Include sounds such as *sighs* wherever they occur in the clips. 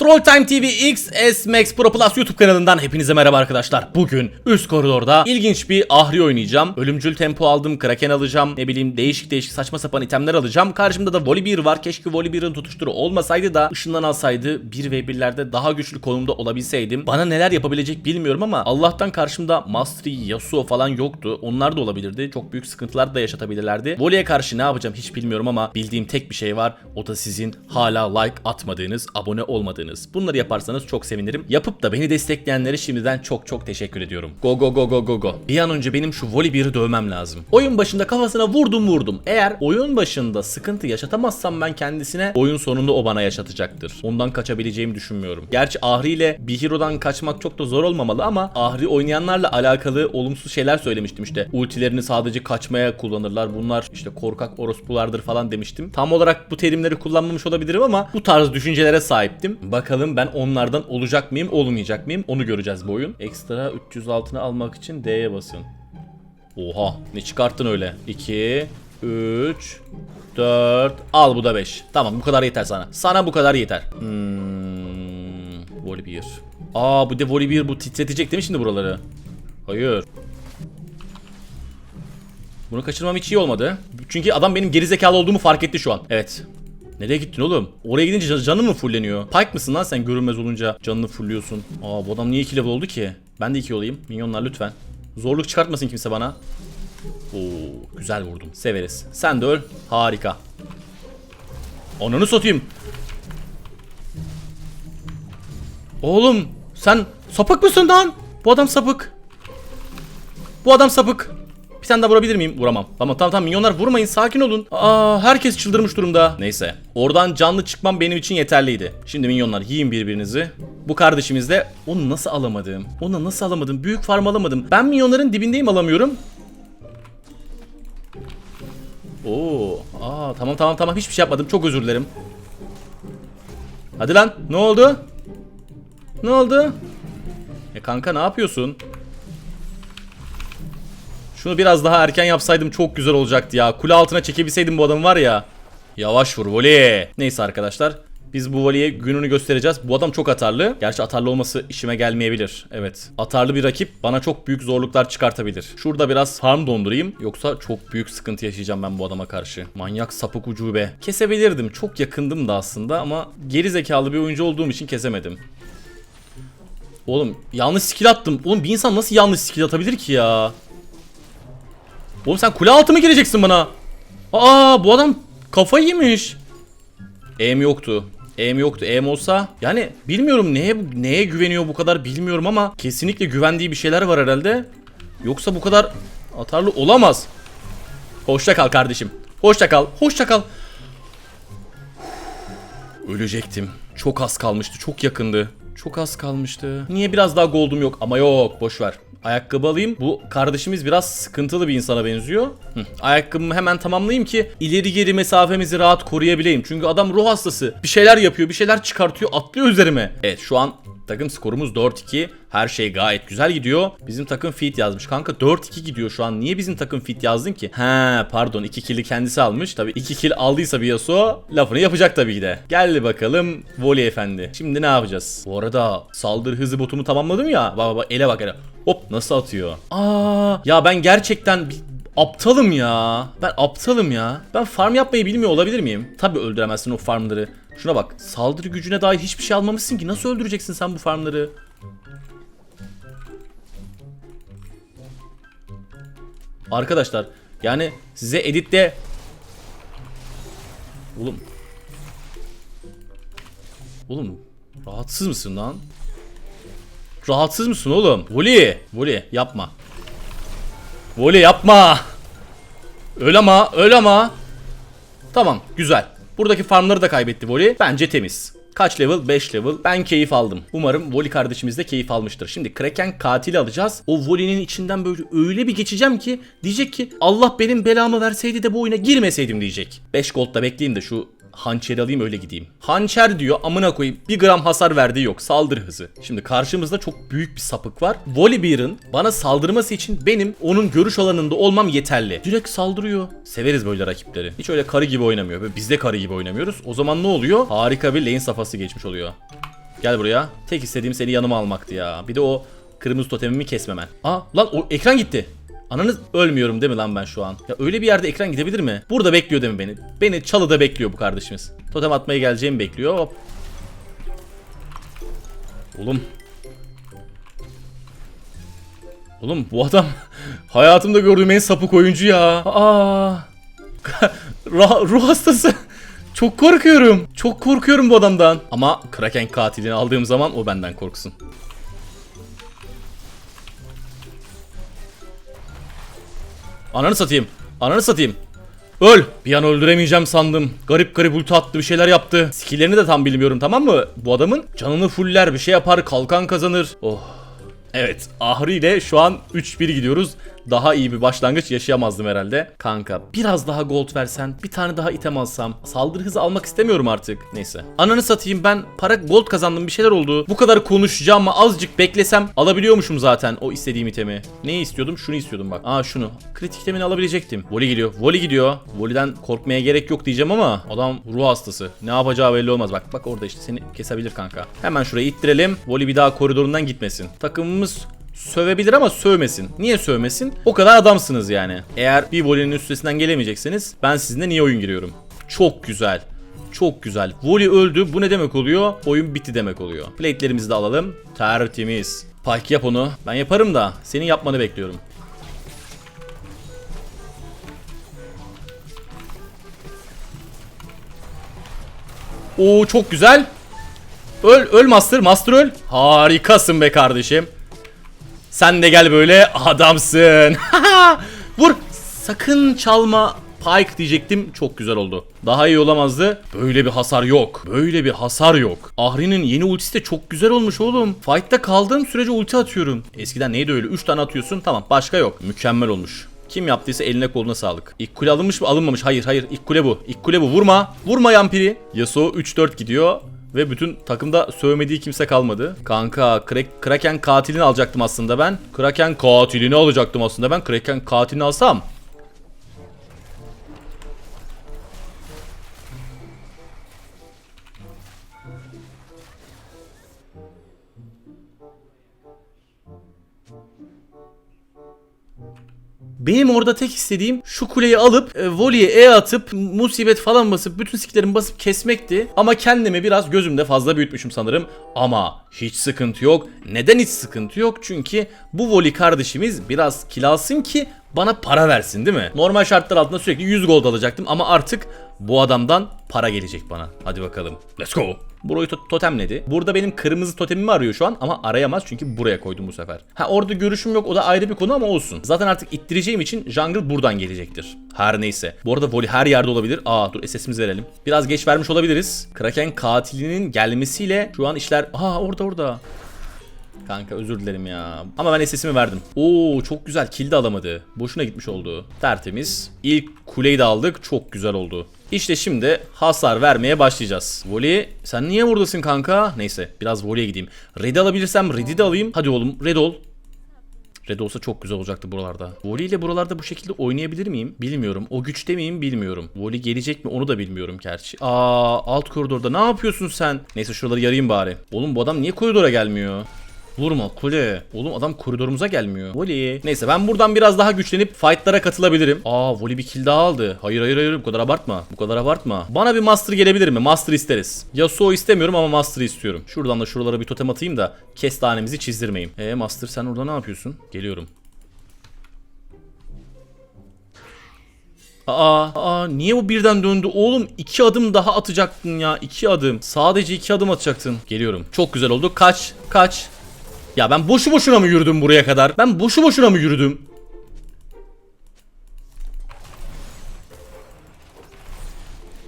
Troll Time TV XS Max Pro Plus YouTube kanalından hepinize merhaba arkadaşlar. Bugün üst koridorda ilginç bir ahri oynayacağım. Ölümcül tempo aldım, kraken alacağım. Ne bileyim değişik değişik saçma sapan itemler alacağım. Karşımda da Volibear var. Keşke Volibear'ın tutuşturu olmasaydı da ışından alsaydı 1v1'lerde daha güçlü konumda olabilseydim. Bana neler yapabilecek bilmiyorum ama Allah'tan karşımda Mastery, Yasuo falan yoktu. Onlar da olabilirdi. Çok büyük sıkıntılar da yaşatabilirlerdi. Voli'ye karşı ne yapacağım hiç bilmiyorum ama bildiğim tek bir şey var. O da sizin hala like atmadığınız, abone olmadığınız. Bunları yaparsanız çok sevinirim. Yapıp da beni destekleyenlere şimdiden çok çok teşekkür ediyorum. Go go go go go go. Bir an önce benim şu Volibear'ı dövmem lazım. Oyun başında kafasına vurdum vurdum. Eğer oyun başında sıkıntı yaşatamazsam ben kendisine oyun sonunda o bana yaşatacaktır. Ondan kaçabileceğimi düşünmüyorum. Gerçi Ahri ile bir hero'dan kaçmak çok da zor olmamalı ama Ahri oynayanlarla alakalı olumsuz şeyler söylemiştim işte. Ultilerini sadece kaçmaya kullanırlar. Bunlar işte korkak orospulardır falan demiştim. Tam olarak bu terimleri kullanmamış olabilirim ama bu tarz düşüncelere sahiptim. Bakalım ben onlardan olacak mıyım, olmayacak mıyım? Onu göreceğiz bu oyun. Ekstra 300 altını almak için D'ye basın. Oha ne çıkarttın öyle? 2 3 4 Al bu da 5. Tamam bu kadar yeter sana. Sana bu kadar yeter. Hmm, Volibear. Aa bu de Volibear bu titretecek değil mi şimdi buraları? Hayır. Bunu kaçırmam hiç iyi olmadı. Çünkü adam benim gerizekalı olduğumu fark etti şu an. Evet. Nereye gittin oğlum? Oraya gidince can- canın mı fulleniyor? Pike mısın lan sen görünmez olunca canını fulluyorsun? Aa bu adam niye 2 level oldu ki? Ben de 2 olayım. Minyonlar lütfen. Zorluk çıkartmasın kimse bana. Oo güzel vurdum. Severiz. Sen de öl. Harika. Onunu satayım. Oğlum sen sapık mısın lan? Bu adam sapık. Bu adam sapık. Bir tane daha vurabilir miyim? Vuramam. Tamam tamam tamam minyonlar vurmayın sakin olun. Aa herkes çıldırmış durumda. Neyse. Oradan canlı çıkmam benim için yeterliydi. Şimdi minyonlar yiyin birbirinizi. Bu kardeşimiz de onu nasıl alamadım? Onu nasıl alamadım? Büyük farm alamadım. Ben minyonların dibindeyim alamıyorum. Oo, aa tamam tamam tamam hiçbir şey yapmadım. Çok özür dilerim. Hadi lan. Ne oldu? Ne oldu? E kanka ne yapıyorsun? Şunu biraz daha erken yapsaydım çok güzel olacaktı ya. Kule altına çekebilseydim bu adamı var ya. Yavaş vur voley. Neyse arkadaşlar. Biz bu voleye gününü göstereceğiz. Bu adam çok atarlı. Gerçi atarlı olması işime gelmeyebilir. Evet. Atarlı bir rakip bana çok büyük zorluklar çıkartabilir. Şurada biraz farm dondurayım. Yoksa çok büyük sıkıntı yaşayacağım ben bu adama karşı. Manyak sapık ucube. Kesebilirdim. Çok yakındım da aslında ama geri zekalı bir oyuncu olduğum için kesemedim. Oğlum yanlış skill attım. Oğlum bir insan nasıl yanlış skill atabilir ki ya? Oğlum sen kule altı mı gireceksin bana? Aa bu adam kafayı yemiş. Em yoktu. Em yoktu. Em olsa yani bilmiyorum neye neye güveniyor bu kadar bilmiyorum ama kesinlikle güvendiği bir şeyler var herhalde. Yoksa bu kadar atarlı olamaz. Hoşça kal kardeşim. Hoşça kal. Hoşça kal. Ölecektim. Çok az kalmıştı. Çok yakındı. Çok az kalmıştı. Niye biraz daha gold'um yok? Ama yok boş ver. Ayakkabı alayım. Bu kardeşimiz biraz sıkıntılı bir insana benziyor. Hı. Ayakkabımı hemen tamamlayayım ki ileri geri mesafemizi rahat koruyabileyim. Çünkü adam ruh hastası. Bir şeyler yapıyor, bir şeyler çıkartıyor, atlıyor üzerime. Evet şu an takım skorumuz 4-2. Her şey gayet güzel gidiyor. Bizim takım fit yazmış. Kanka 4-2 gidiyor şu an. Niye bizim takım fit yazdın ki? He pardon 2 kill'i kendisi almış. Tabii 2 kill aldıysa bir Yasuo lafını yapacak tabii ki de. Gel bakalım Voli efendi. Şimdi ne yapacağız? Bu arada saldırı hızı botumu tamamladım ya. Bak bak ele bak ele. Hop nasıl atıyor? Aa ya ben gerçekten aptalım ya. Ben aptalım ya. Ben farm yapmayı bilmiyor olabilir miyim? Tabii öldüremezsin o farmları. Şuna bak. Saldırı gücüne dair hiçbir şey almamışsın ki. Nasıl öldüreceksin sen bu farmları? Arkadaşlar yani size editte Oğlum Oğlum rahatsız mısın lan? Rahatsız mısın oğlum? Voli, Voli yapma. Voli yapma. Öl ama, öl ama. Tamam, güzel. Buradaki farmları da kaybetti Voli. Bence temiz. Kaç level? 5 level. Ben keyif aldım. Umarım Voli kardeşimiz de keyif almıştır. Şimdi Kraken katili alacağız. O Voli'nin içinden böyle öyle bir geçeceğim ki diyecek ki Allah benim belamı verseydi de bu oyuna girmeseydim diyecek. 5 gold da bekleyeyim de şu hançeri alayım öyle gideyim. Hançer diyor amına koyayım bir gram hasar verdiği yok saldırı hızı. Şimdi karşımızda çok büyük bir sapık var. Volibear'ın bana saldırması için benim onun görüş alanında olmam yeterli. Direkt saldırıyor. Severiz böyle rakipleri. Hiç öyle karı gibi oynamıyor. Biz de karı gibi oynamıyoruz. O zaman ne oluyor? Harika bir lane safhası geçmiş oluyor. Gel buraya. Tek istediğim seni yanıma almaktı ya. Bir de o kırmızı totemimi kesmemen. Aa lan o ekran gitti. Ananız ölmüyorum değil mi lan ben şu an? Ya öyle bir yerde ekran gidebilir mi? Burada bekliyor değil mi beni? Beni çalıda bekliyor bu kardeşimiz. Totem atmaya geleceğimi bekliyor. Hop. Oğlum. Oğlum bu adam *laughs* hayatımda gördüğüm en sapık oyuncu ya. Aa. *laughs* Ruh hastası. Çok korkuyorum. Çok korkuyorum bu adamdan. Ama Kraken katilini aldığım zaman o benden korksun. Ananı satayım. Ananı satayım. Öl. Bir an öldüremeyeceğim sandım. Garip garip ulti attı bir şeyler yaptı. Skill'lerini de tam bilmiyorum tamam mı? Bu adamın canını fuller bir şey yapar kalkan kazanır. Oh. Evet Ahri ile şu an 3-1 gidiyoruz. Daha iyi bir başlangıç yaşayamazdım herhalde. Kanka biraz daha gold versen bir tane daha item alsam. Saldırı hızı almak istemiyorum artık. Neyse. Ananı satayım ben para gold kazandım bir şeyler oldu. Bu kadar konuşacağım ama azıcık beklesem alabiliyormuşum zaten o istediğim itemi. Neyi istiyordum? Şunu istiyordum bak. Aa şunu. Kritik itemini alabilecektim. Voli gidiyor. Voli gidiyor. Voli'den korkmaya gerek yok diyeceğim ama adam ruh hastası. Ne yapacağı belli olmaz. Bak bak orada işte seni kesebilir kanka. Hemen şurayı ittirelim. Voli bir daha koridorundan gitmesin. Takımımız sövebilir ama sövmesin. Niye sövmesin? O kadar adamsınız yani. Eğer bir voley'nin üstesinden gelemeyecekseniz ben sizinle niye oyun giriyorum? Çok güzel. Çok güzel. Voli öldü. Bu ne demek oluyor? Oyun bitti demek oluyor. Plate'lerimizi de alalım. Tertemiz. Pike yap onu. Ben yaparım da senin yapmanı bekliyorum. Oo çok güzel. Öl öl Master. Master öl. Harikasın be kardeşim. Sen de gel böyle adamsın. *laughs* Vur. Sakın çalma. Pike diyecektim. Çok güzel oldu. Daha iyi olamazdı. Böyle bir hasar yok. Böyle bir hasar yok. Ahri'nin yeni ultisi de çok güzel olmuş oğlum. Fight'ta kaldığım sürece ulti atıyorum. Eskiden neydi öyle? 3 tane atıyorsun. Tamam başka yok. Mükemmel olmuş. Kim yaptıysa eline koluna sağlık. İlk kule alınmış mı? Alınmamış. Hayır hayır. İlk kule bu. İlk kule bu. Vurma. Vurma Yampiri. Yasuo 3-4 gidiyor. Ve bütün takımda sövmediği kimse kalmadı. Kanka Krak- Kraken katilini alacaktım aslında ben. Kraken katilini alacaktım aslında ben. Kraken katilini alsam. Benim orada tek istediğim şu kuleyi alıp e, voleye E atıp musibet falan basıp bütün skillerimi basıp kesmekti. Ama kendimi biraz gözümde fazla büyütmüşüm sanırım. Ama hiç sıkıntı yok. Neden hiç sıkıntı yok? Çünkü bu voli kardeşimiz biraz kilasın ki bana para versin değil mi? Normal şartlar altında sürekli 100 gold alacaktım ama artık bu adamdan para gelecek bana. Hadi bakalım. Let's go. Burayı to- totemledi. Burada benim kırmızı totemimi arıyor şu an ama arayamaz çünkü buraya koydum bu sefer. Ha orada görüşüm yok o da ayrı bir konu ama olsun. Zaten artık ittireceğim için jungle buradan gelecektir. Her neyse. Bu arada volley her yerde olabilir. Aa dur SS'imizi verelim. Biraz geç vermiş olabiliriz. Kraken katilinin gelmesiyle şu an işler... Aa orada orada. Kanka özür dilerim ya. Ama ben SS'imi verdim. Oo çok güzel. Kill de alamadı. Boşuna gitmiş oldu. Tertemiz. İlk kuleyi de aldık. Çok güzel oldu. İşte şimdi hasar vermeye başlayacağız. Voli sen niye buradasın kanka? Neyse biraz voleye gideyim. Red alabilirsem red'i de alayım. Hadi oğlum red ol. Red olsa çok güzel olacaktı buralarda. Voli ile buralarda bu şekilde oynayabilir miyim? Bilmiyorum. O güçte miyim? Bilmiyorum. Voli gelecek mi? Onu da bilmiyorum gerçi. Aa alt koridorda ne yapıyorsun sen? Neyse şuraları yarayayım bari. Oğlum bu adam niye koridora gelmiyor? Vurma kule. Oğlum adam koridorumuza gelmiyor. Voli. Neyse ben buradan biraz daha güçlenip fightlara katılabilirim. Aa Voli bir kill daha aldı. Hayır hayır hayır bu kadar abartma. Bu kadar abartma. Bana bir master gelebilir mi? Master isteriz. Yasuo istemiyorum ama master istiyorum. Şuradan da şuralara bir totem atayım da kestanemizi çizdirmeyeyim. E master sen orada ne yapıyorsun? Geliyorum. Aa, aa niye bu birden döndü? Oğlum iki adım daha atacaktın ya. iki adım. Sadece iki adım atacaktın. Geliyorum. Çok güzel oldu. Kaç. Kaç. Ya ben boşu boşuna mı yürüdüm buraya kadar? Ben boşu boşuna mı yürüdüm?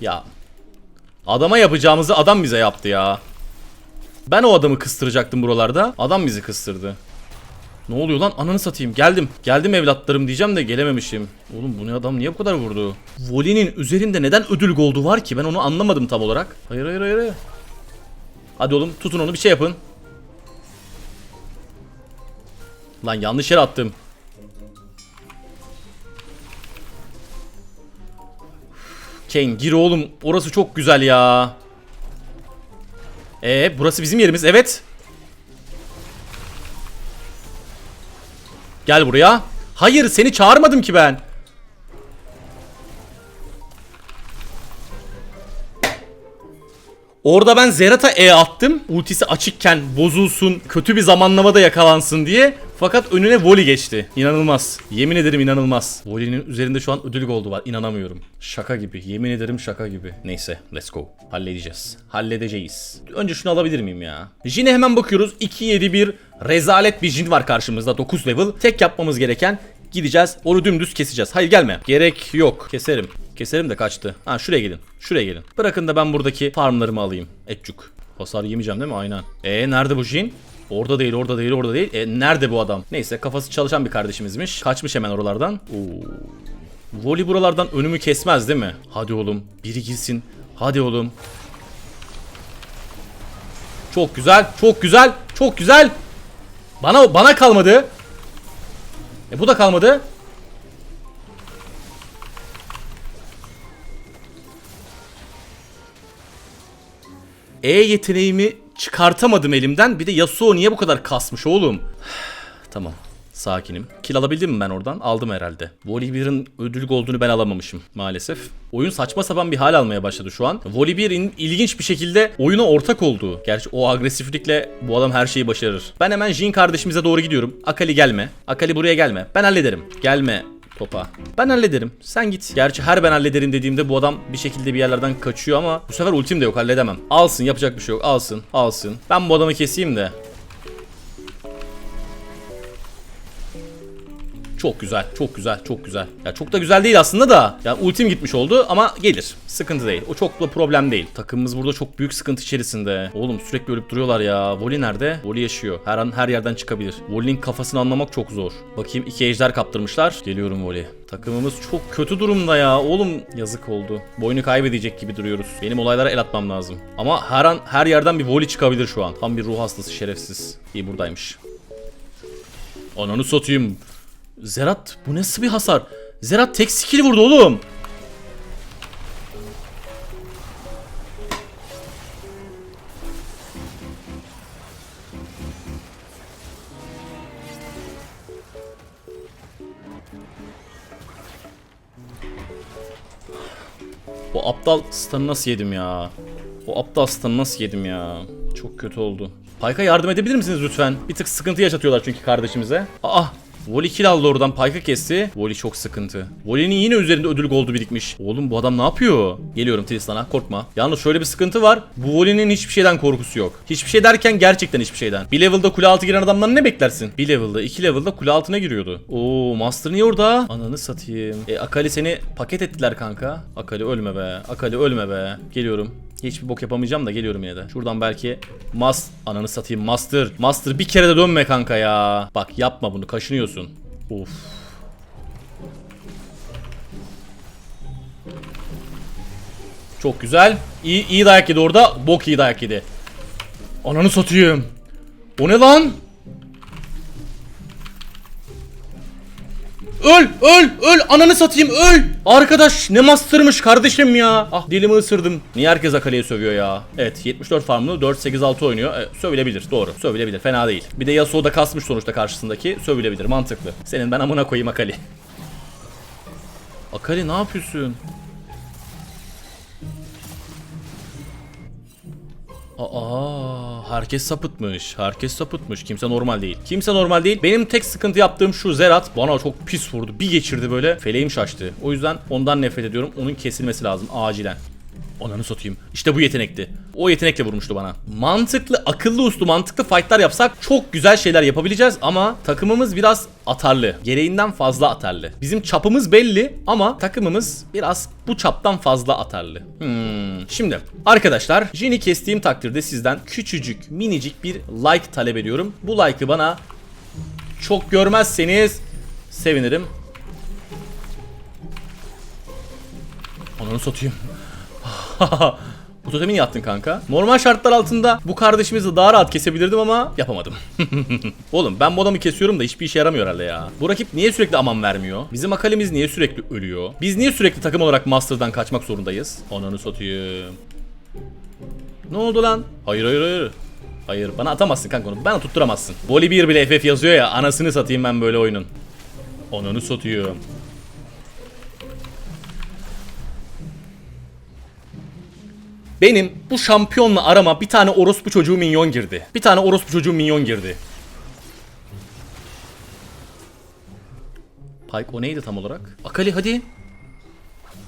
Ya. Adama yapacağımızı adam bize yaptı ya. Ben o adamı kıstıracaktım buralarda. Adam bizi kıstırdı. Ne oluyor lan? Ananı satayım. Geldim. Geldim evlatlarım diyeceğim de gelememişim. Oğlum bu ne adam niye bu kadar vurdu? Voli'nin üzerinde neden ödül goldu var ki? Ben onu anlamadım tam olarak. Hayır hayır hayır. Hadi oğlum tutun onu bir şey yapın. Lan yanlış yere attım. Kane gir oğlum. Orası çok güzel ya. Ee burası bizim yerimiz evet. Gel buraya. Hayır seni çağırmadım ki ben. Orada ben Zerat'a E attım. Ultisi açıkken bozulsun, kötü bir zamanlamada yakalansın diye. Fakat önüne Voli geçti. İnanılmaz. Yemin ederim inanılmaz. Voli'nin üzerinde şu an ödül goldu var. İnanamıyorum. Şaka gibi. Yemin ederim şaka gibi. Neyse let's go. Halledeceğiz. Halledeceğiz. Önce şunu alabilir miyim ya? Jin'e hemen bakıyoruz. 2-7-1 rezalet bir Jin var karşımızda. 9 level. Tek yapmamız gereken gideceğiz. Onu dümdüz keseceğiz. Hayır gelme. Gerek yok. Keserim. Keserim de kaçtı. Ha şuraya gelin. Şuraya gelin. Bırakın da ben buradaki farmlarımı alayım. Etçuk. Hasar yemeyeceğim değil mi? Aynen. E nerede bu Jin? Orada değil, orada değil, orada değil. E nerede bu adam? Neyse kafası çalışan bir kardeşimizmiş. Kaçmış hemen oralardan. Oo. Voli buralardan önümü kesmez değil mi? Hadi oğlum. Biri girsin. Hadi oğlum. Çok güzel, çok güzel, çok güzel. Bana bana kalmadı. E bu da kalmadı. E yeteneğimi çıkartamadım elimden. Bir de Yasuo niye bu kadar kasmış oğlum? *sighs* tamam. Sakinim. Kill alabildim mi ben oradan? Aldım herhalde. Volibear'ın ödül olduğunu ben alamamışım maalesef. Oyun saçma sapan bir hal almaya başladı şu an. Volibear'in ilginç bir şekilde oyuna ortak olduğu. Gerçi o agresiflikle bu adam her şeyi başarır. Ben hemen Jin kardeşimize doğru gidiyorum. Akali gelme. Akali buraya gelme. Ben hallederim. Gelme topa. Ben hallederim. Sen git. Gerçi her ben hallederim dediğimde bu adam bir şekilde bir yerlerden kaçıyor ama bu sefer ultim de yok halledemem. Alsın yapacak bir şey yok. Alsın. Alsın. Ben bu adamı keseyim de. Çok güzel, çok güzel, çok güzel. Ya çok da güzel değil aslında da. Ya ultim gitmiş oldu ama gelir. Sıkıntı değil. O çok da problem değil. Takımımız burada çok büyük sıkıntı içerisinde. Oğlum sürekli ölüp duruyorlar ya. Voli nerede? Voli yaşıyor. Her an her yerden çıkabilir. Voli'nin kafasını anlamak çok zor. Bakayım iki ejder kaptırmışlar. Geliyorum Voli. Takımımız çok kötü durumda ya. Oğlum yazık oldu. Boynu kaybedecek gibi duruyoruz. Benim olaylara el atmam lazım. Ama her an her yerden bir Voli çıkabilir şu an. Tam bir ruh hastası şerefsiz. İyi buradaymış. Ananı satayım. Zerat bu nasıl bir hasar? Zerat tek skill vurdu oğlum. O aptal stun'ı nasıl yedim ya? O aptal stun'ı nasıl yedim ya? Çok kötü oldu. Payka yardım edebilir misiniz lütfen? Bir tık sıkıntı yaşatıyorlar çünkü kardeşimize. Aa Voli kill oradan Payka kesti. Voli çok sıkıntı. Voli'nin yine üzerinde ödül goldu birikmiş. Oğlum bu adam ne yapıyor? Geliyorum Tristan'a korkma. Yalnız şöyle bir sıkıntı var. Bu Voli'nin hiçbir şeyden korkusu yok. Hiçbir şey derken gerçekten hiçbir şeyden. Bir level'da kule altı giren adamdan ne beklersin? Bir level'da iki level'da kule altına giriyordu. Oo Master niye orada? Ananı satayım. E Akali seni paket ettiler kanka. Akali ölme be. Akali ölme be. Geliyorum. Hiçbir bok yapamayacağım da geliyorum yine de. Şuradan belki Mas ananı satayım Master. Master bir kere de dönme kanka ya. Bak yapma bunu kaşınıyorsun. Of. Çok güzel. İyi, iyi dayak yedi orada. Bok iyi dayak yedi. Ananı satayım. O ne lan? Öl öl öl ananı satayım öl. Arkadaş ne master'mış kardeşim ya. Ah dilimi ısırdım. Niye herkes Akali'ye sövüyor ya? Evet 74 farmlı 4 8 6 oynuyor. E, sövülebilir doğru. Sövülebilir fena değil. Bir de Yasuo da kasmış sonuçta karşısındaki. Sövülebilir mantıklı. Senin ben amına koyayım Akali. Akali ne yapıyorsun? Aa, herkes sapıtmış. Herkes sapıtmış. Kimse normal değil. Kimse normal değil. Benim tek sıkıntı yaptığım şu Zerat bana çok pis vurdu. Bir geçirdi böyle. Feleğim şaştı. O yüzden ondan nefret ediyorum. Onun kesilmesi lazım acilen. Ananı satayım. İşte bu yetenekti. O yetenekle vurmuştu bana. Mantıklı, akıllı uslu, mantıklı fightlar yapsak çok güzel şeyler yapabileceğiz ama takımımız biraz atarlı. Gereğinden fazla atarlı. Bizim çapımız belli ama takımımız biraz bu çaptan fazla atarlı. Hmm. Şimdi arkadaşlar Jin'i kestiğim takdirde sizden küçücük, minicik bir like talep ediyorum. Bu like'ı bana çok görmezseniz sevinirim. Ananı satayım. *laughs* bu totemi niye attın kanka? Normal şartlar altında bu kardeşimizi daha rahat kesebilirdim ama yapamadım. *laughs* Oğlum ben bu adamı kesiyorum da hiçbir işe yaramıyor herhalde ya. Bu rakip niye sürekli aman vermiyor? Bizim akalimiz niye sürekli ölüyor? Biz niye sürekli takım olarak Master'dan kaçmak zorundayız? Ananı satayım. Ne oldu lan? Hayır hayır hayır. Hayır bana atamazsın kanka onu. Bana tutturamazsın. Voli 1 bile FF yazıyor ya. Anasını satayım ben böyle oyunun. Onunu satıyorum. Benim bu şampiyonla arama bir tane orospu çocuğu minyon girdi. Bir tane orospu çocuğu minyon girdi. Pike o neydi tam olarak? Akali hadi.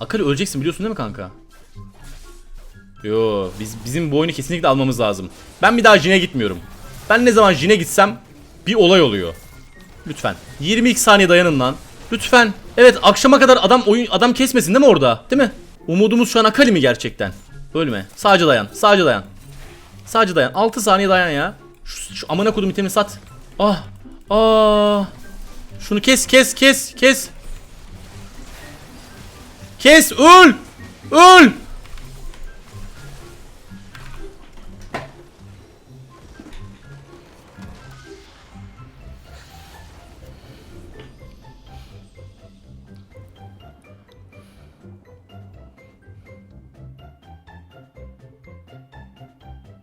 Akali öleceksin biliyorsun değil mi kanka? Yo biz bizim bu oyunu kesinlikle almamız lazım. Ben bir daha Jin'e gitmiyorum. Ben ne zaman Jin'e gitsem bir olay oluyor. Lütfen. 22 saniye dayanın lan. Lütfen. Evet akşama kadar adam oyun adam kesmesin değil mi orada? Değil mi? Umudumuz şu an Akali mi gerçekten? Ölme. Sadece dayan. Sadece dayan. Sadece dayan. 6 saniye dayan ya. Şu, şu amına kodum itemini sat. Ah. Ah. Şunu kes kes kes kes. Kes öl. Öl.